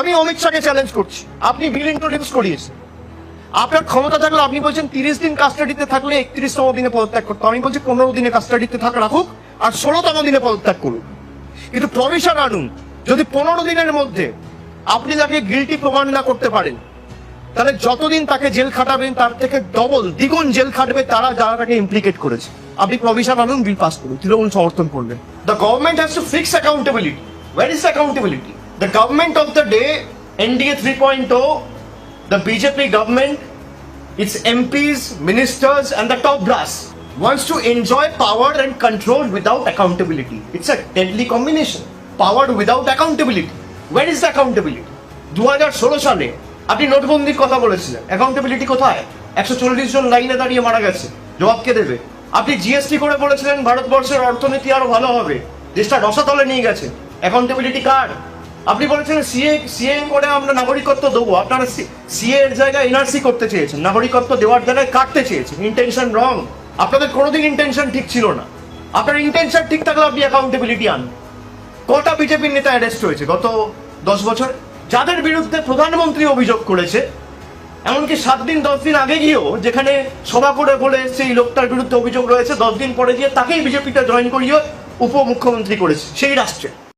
আমি অমিত শাহকে চ্যালেঞ্জ করছি। আপনি বিল ইন্ট্রোডিউস করিয়েছেন। আপনার ক্ষমতা থাকলে আপনি বলছেন তিরিশ দিন কাস্টাডিতে থাকলে একত্রিশতম দিনে পদত্যাগ করতো আমি বলছি পনেরো দিনে কাস্টাডিতে থাকা রাখুক আর ষোলোতম দিনে পদত্যাগ করুন কিন্তু প্রভিশন আনুন, যদি পনেরো দিনের মধ্যে আপনি তাকে গিলটি প্রমাণ না করতে পারেন, তাহলে যতদিন তাকে জেল খাটাবেন, তার থেকে ডবল দ্বিগুণ জেল খাটবে তারা যারা তাকে ইমপ্লিকেট করেছে। আপনি প্রভিশন আনুন বিল পাস করুন, তৃণমূল সমর্থন করবেন। The government has to fix accountability where is accountability of the day NDA three point o the BJP government its MPs, ministers, and the top brass wants to enjoy power and control without accountability. It's a deadly combination. Power without accountability. Where is the accountability? দু হাজার ষোলো সালে আপনি নোটবন্দির কথা বলেছিলেন accountability কোথায় একশো চল্লিশ জন লাইনে দাঁড়িয়ে মারা গেছে জবাব কে দেবে আপনি জিএসটি করে বলেছিলেন ভারতবর্ষের অর্থনীতি আরও ভালো হবে দেশটা রসাতলে নিয়ে গেছে অ্যাকাউন্টেবিলিটি কার্ড আপনি বলেছিলেন সিএ সিএ করে আমরা নাগরিকত্ব দেবো। আপনারা সিএ এর জায়গায় এনআরসি করতে চেয়েছেন। নাগরিকত্ব দেওয়ার জায়গায় কাটতে চেয়েছেন। ইন্টেনশন রং আপনাদের কোনোদিন ইন্টেনশন ঠিক ছিল না। আপনার ইন্টেনশন ঠিক থাকলে আপনি অ্যাকাউন্টেবিলিটি আন কটা বিজেপির নেতা অ্যারেস্ট হয়েছে গত দশ বছর? যাদের বিরুদ্ধে প্রধানমন্ত্রী অভিযোগ করেছে, এমনকি সাত দিন, দশ দিন আগে গিয়েও যেখানে সভা করে বলে সেই লোকটার বিরুদ্ধে অভিযোগ রয়েছে, দশ দিন পরে গিয়ে তাকেই বিজেপিতে জয়েন করিয়ে উপমুখ্যমন্ত্রী করেছে। সেই রাষ্ট্রে।